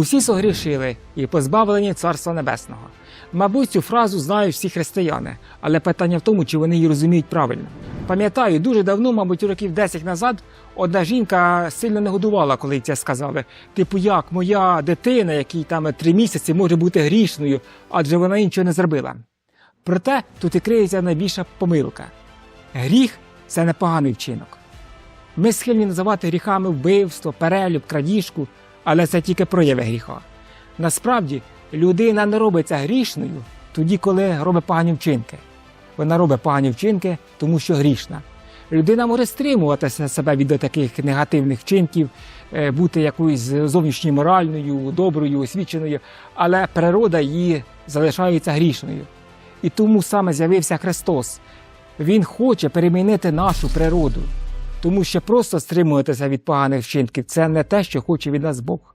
Усі согрішили і позбавлені Царства Небесного. Мабуть, цю фразу знають всі християни, але питання в тому, чи вони її розуміють правильно. Пам'ятаю, дуже давно, мабуть, років 10 назад, одна жінка сильно не годувала, коли це сказали. Типу, як моя дитина, якій там три місяці, може бути грішною, адже вона нічого не зробила. Проте тут і криється найбільша помилка. Гріх це непоганий вчинок. Ми схильні називати гріхами вбивство, перелюб, крадіжку, але це тільки прояви гріха. Насправді, людина не робиться грішною тоді, коли робить погані вчинки. Вона робить погані вчинки, тому що грішна. Людина може стримуватися себе від таких негативних вчинків, е, бути якоюсь зовнішньою моральною, доброю, освіченою, але природа її залишається грішною. І тому саме з'явився Христос. Він хоче перемінити нашу природу, тому що просто стримуватися від поганих вчинків це не те, що хоче від нас Бог.